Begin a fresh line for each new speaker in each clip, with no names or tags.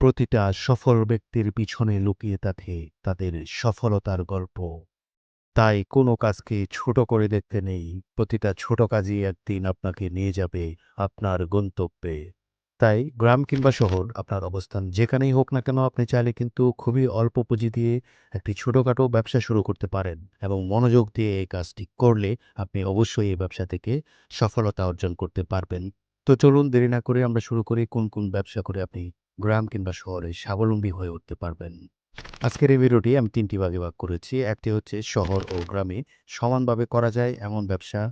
প্রতিটা সফল ব্যক্তির পিছনে লুকিয়ে থাকে তাদের সফলতার গল্প। তাই কোনো কাজকে ছোট করে দেখতে নেই, প্রতিটা ছোট কাজই একদিন আপনাকে নিয়ে যাবে আপনার গন্তব্যে। তাই গ্রাম কিংবা শহর, আপনার অবস্থান যেখানেই হোক না কেন, আপনি চাইলে কিন্তু খুবই অল্প পুঁজি দিয়ে একটি ছোটোখাটো ব্যবসা শুরু করতে পারেন এবং মনোযোগ দিয়ে এই কাজটি করলে আপনি অবশ্যই এই ব্যবসা থেকে সফলতা অর্জন করতে পারবেন। তো চলুন দেরি না করে আমরা শুরু করি কোন কোন ব্যবসা করে আপনি গ্রাম কিংবা শহরে স্বাবলম্বী হয়ে উঠতে পারবেন। আজকের এই ভিডিওটি আমি তিনটি ভাগে ভাগ করেছি। একটি হচ্ছে শহর ও গ্রামে সমানভাবে করা যায় এমন ব্যবসা।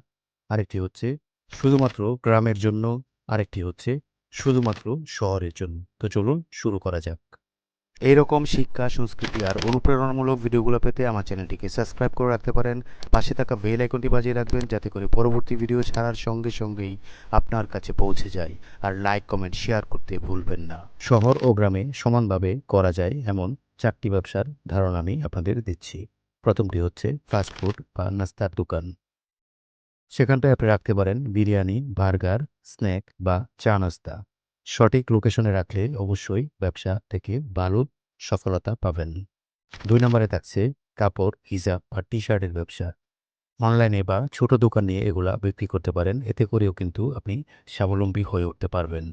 আরেকটি হচ্ছে শুধুমাত্র গ্রামের জন্য। আরেকটি হচ্ছে শুধুমাত্র শহরের জন্য। তো চলুন শুরু করা যাক। এইরকম শিক্ষা, সংস্কৃতি আর অনুপ্রেরণামূলক ভিডিওগুলো পেতে আমার চ্যানেলটিকে সাবস্ক্রাইব করে রাখতে পারেন। পাশে থাকা বেল আইকনটি বাজিয়ে রাখবেন যাতে করে পরবর্তী ভিডিও ছাড়ার সঙ্গে সঙ্গেই আপনার কাছে পৌঁছে যায়। আর লাইক, কমেন্ট, শেয়ার করতে ভুলবেন না। শহর ও গ্রামে সমানভাবে করা যায় এমন চারটি ব্যবসার ধারণা আমি আপনাদের দিচ্ছি। প্রথমটি হচ্ছে ফাস্টফুড বা নাস্তার দোকান। সেখানটায় আপনি রাখতে পারেন বিরিয়ানি, বার্গার, স্ন্যাক বা চা নাস্তা। সঠিক লোকেশনে রাখলে অবশ্যই ব্যবসা থেকে ভালো সফলতা পাবেন। দুই নম্বরে থাকছে কাপড়, হিজাব বা টি শার্টের ব্যবসা। অনলাইনে বা ছোট দোকান নিয়ে এগুলা বিক্রি করতে পারেন, এতে করেও কিন্তু আপনি স্বাবলম্বী হয়ে উঠতে পারবেন।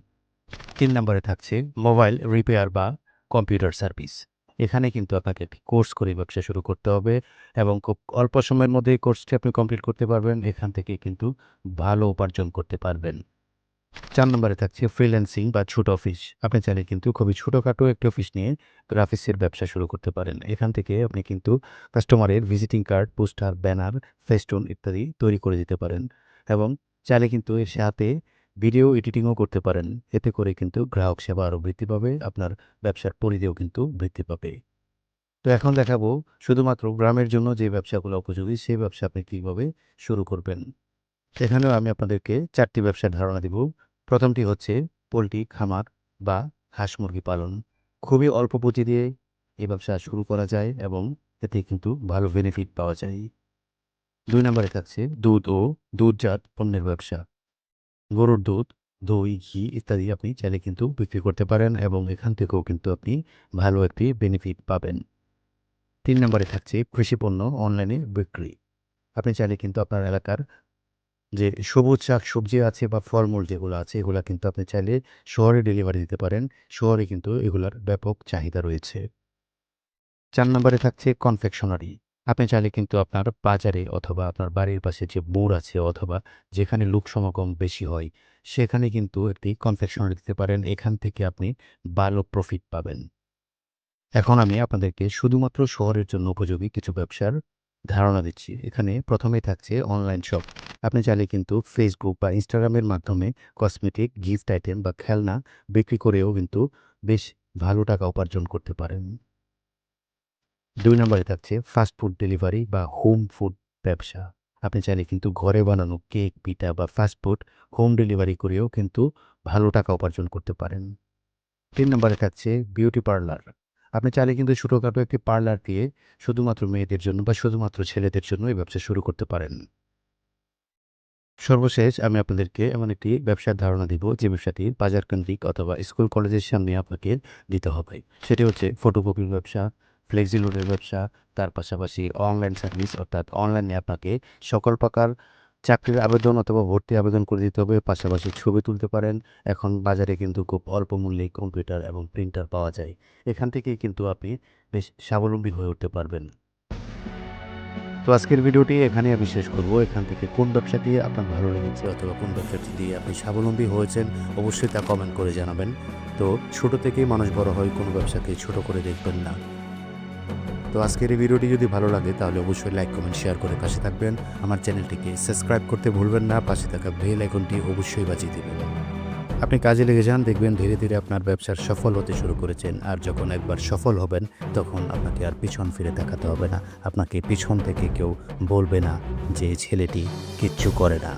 তিন নম্বরে থাকছে মোবাইল রিপেয়ার বা কম্পিউটার সার্ভিস এখানে কিন্তু আপনাকে একটি কোর্স করে ব্যবসা শুরু করতে হবে এবং খুব অল্প সময়ের মধ্যে কোর্সটি আপনি কমপ্লিট করতে পারবেন। এখান থেকে কিন্তু ভালো উপার্জন করতে পারবেন। চার নম্বরে থাকছে ফ্রিল্যান্সিং বা ছোট অফিস আপনি চাইলে কিন্তু খুবই ছোটোখাটো একটি অফিস নিয়ে গ্রাফিক্সের ব্যবসা শুরু করতে পারেন। এখান থেকে আপনি কিন্তু কাস্টমারের visiting card poster banner festoon ইত্যাদি তৈরি করে দিতে পারেন। এবং চাইলে কিন্তু এর সাথে ভিডিও এডিটিংও করতে পারেন। এতে করে কিন্তু গ্রাহক সেবা আরও বৃদ্ধি পাবে, আপনার ব্যবসার পরিধিও কিন্তু বৃদ্ধি পাবে। তো এখন দেখাবো শুধুমাত্র গ্রামের জন্য যে ব্যবসাগুলো উপযোগী, সেই ব্যবসা আপনি কীভাবে শুরু করবেন। এখানেও আমি আপনাদেরকে চারটি ব্যবসার ধারণা দিব। প্রথমটি হচ্ছে পোলট্রি, খামার বা হাঁস মুরগি পালন। খুবই অল্প পুঁজি দিয়ে এই ব্যবসা শুরু করা যায় এবং এতে কিন্তু ভালো বেনিফিট পাওয়া যায়। দুই নম্বরে থাকছে দুধ ও দুধজাত পণ্যের ব্যবসা। গরুর দুধ, দই, ঘি ইত্যাদি আপনি চাইলে কিন্তু বিক্রি করতে পারেন এবং এখান থেকেও কিন্তু আপনি ভালো একটি বেনিফিট পাবেন। তিন নম্বরে থাকছে কৃষি পণ্য অনলাইনে বিক্রি। আপনি চাইলে কিন্তু আপনার এলাকার যে সবুজ শাক, সবজি আছে বা ফলমূল যেগুলো আছে, এগুলো কিন্তু আপনি চাইলে শহরে ডেলিভারি দিতে পারেন। শহরে কিন্তু এগুলার ব্যাপক চাহিদা রয়েছে। চার নম্বরে থাকছে কনফেকশনারি আপনি চাইলে কিন্তু আপনার বাজারে অথবা আপনার বাড়ির পাশে যে বোর আছে অথবা যেখানে লোক সমাগম বেশি হয়, সেখানে কিন্তু একটি কনফেকশনারি দিতে পারেন। এখান থেকে আপনি ভালো প্রফিট পাবেন। এখন আমি আপনাদেরকে শুধুমাত্র শহরের জন্য উপযোগী কিছু ব্যবসার ধারণা দিচ্ছি। এখানে প্রথমেই থাকছে অনলাইন শপ আপনি চাইলে কিন্তু ফেসবুক বা ইনস্টাগ্রামের মাধ্যমে কসমেটিক গিফট আইটেম বা খেলনা বিক্রি করেও কিন্তু বেশ ভালো টাকা উপার্জন করতে পারেন। দুই নম্বরে থাকছে ফাস্ট ফুড ডেলিভারি বা হোম ফুড ব্যবসা। আপনি চাইলে কিন্তু ঘরে বানানো কেক পিঠা বা ফাস্ট ফুড হোম ডেলিভারি করেও কিন্তু ভালো টাকা উপার্জন করতে পারেন। তিন নম্বরে থাকছে বিউটি পার্লার আপনি চাইলে কিন্তু ছোটোখাটো একটি পার্লার দিয়ে শুধুমাত্র মেয়েদের জন্য বা শুধুমাত্র ছেলেদের জন্য এই ব্যবসা শুরু করতে পারেন। সর্বশেষ আমি আপনাদেরকে এমন একটি ব্যবসার ধারণা দিব যে ব্যবসাটি বাজার কেন্দ্রিক অথবা স্কুল কলেজের সামনে আপনাকে দিতে হবে। সেটি হচ্ছে ফটোকপির ব্যবসা ফ্লেক্সি লোডের ব্যবসা, তার পাশাপাশি অনলাইন সার্ভিস অর্থাৎ অনলাইনে আপনাকে সকল প্রকার চাকরির আবেদন অথবা ভর্তি আবেদন করে দিতে হবে, পাশাপাশি ছবি তুলতে পারেন। এখন বাজারে কিন্তু খুব অল্প মূল্যে কম্পিউটার এবং প্রিন্টার পাওয়া যায়। এখান থেকেই কিন্তু আপনি বেশ স্বাবলম্বী হয়ে উঠতে পারবেন। তো আজকের ভিডিওটি এখানে আমি শেষ করব। এখান থেকে কোন ব্যবসাটি আপনার ভালো লেগেছে অথবা কোন ব্যবসাটি দিয়ে আপনি স্বাবলম্বী হয়েছেন, অবশ্যই তা কমেন্ট করে জানাবেন। তো ছোট থেকেই মানুষ বড় হয়, কোনো ব্যবসাকে ছোট করে দেখবেন না। তো আজকের এই ভিডিওটি যদি ভালো লাগে, তাহলে অবশ্যই লাইক কমেন্ট শেয়ার করে পাশে থাকবেন। আমার চ্যানেলটিকে সাবস্ক্রাইব করতে ভুলবেন না, পাশে থাকা বেল আইকনটি অবশ্যই বাজিয়ে দেবেন। আপনি কাজে লেগে যান, দেখবেন ধীরে ধীরে আপনার ব্যবসার সফল হতে শুরু করেছেন, আর যখন একবার সফল হবেন, তখন আপনাকে আর পিছন ফিরে তাকাতে হবে না। আপনাকে পিছন থেকে কেউ বলবে না যে ছেলেটি কিচ্ছু করে না।